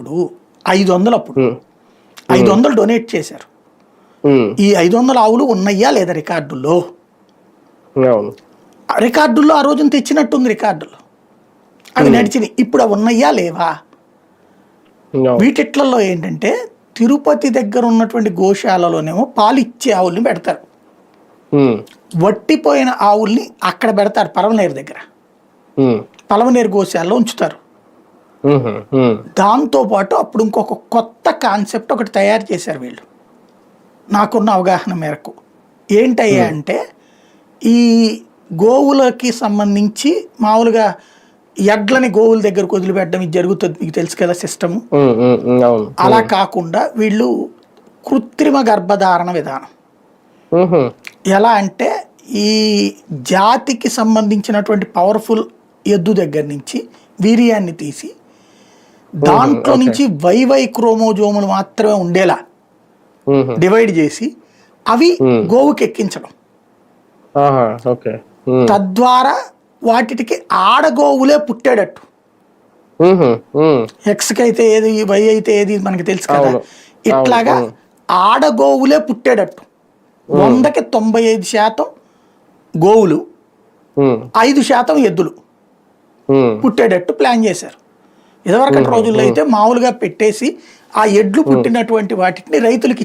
అప్పుడు ఐదు వందలు అప్పుడు. ఐదు వందలు డొనేట్ చేశారు. ఈ ఐదు వందల ఆవులు ఉన్నాయా లేదా రికార్డుల్లో? రికార్డుల్లో ఆ రోజున తెచ్చినట్టుంది రికార్డుల్లో అవి నడిచినాయి ఇప్పుడు అవి ఉన్నాయా లేవా? వీటిట్లలో ఏంటంటే తిరుపతి దగ్గర ఉన్నటువంటి గోశాలలోనేమో పాలు ఇచ్చే ఆవుల్ని పెడతారు. వట్టిపోయిన ఆవుల్ని అక్కడ పెడతారు పరమనేరు దగ్గర. ఉమ్, పలమనేరు గోశాలలో ఉంచుతారు. దాంతోపాటు అప్పుడు ఇంకొక కొత్త కాన్సెప్ట్ ఒకటి తయారు చేశారు వీళ్ళు. నాకున్న అవగాహన మేరకు. ఏంటయ్యా అంటే ఈ గోవులకి సంబంధించి మామూలుగా ఎడ్లని గోవుల దగ్గరకు వదిలిపెట్టడం ఇది జరుగుతుంది మీకు తెలుసు కదా సిస్టము. అలా కాకుండా వీళ్ళు కృత్రిమ గర్భధారణ విధానం. ఎలా అంటే ఈ జాతికి సంబంధించినటువంటి పవర్ఫుల్ ఎద్దు దగ్గర నుంచి వీర్యాన్ని తీసి దాంట్లో నుంచి వైవై క్రోమోజోములు మాత్రమే ఉండేలా డివైడ్ చేసి అవి గోవుకి ఎక్కించడం. తద్వారా వాటికి ఆడగోవులే ఉమ్, ఎక్స్కి అయితే ఏది వై అయితే ఏది మనకి తెలుసు కదా. ఇట్లాగా ఆడగోవులే పుట్టేటట్టు. వందకి తొంభై ఐదు శాతం గోవులు ఐదు శాతం ఎద్దులు పుట్టేటట్టు ప్లాన్ చేశారు. ఇదివరకటి రోజుల్లో అయితే మామూలుగా పెట్టేసి ఆ ఎడ్లు పుట్టినటువంటి వాటిని రైతులకి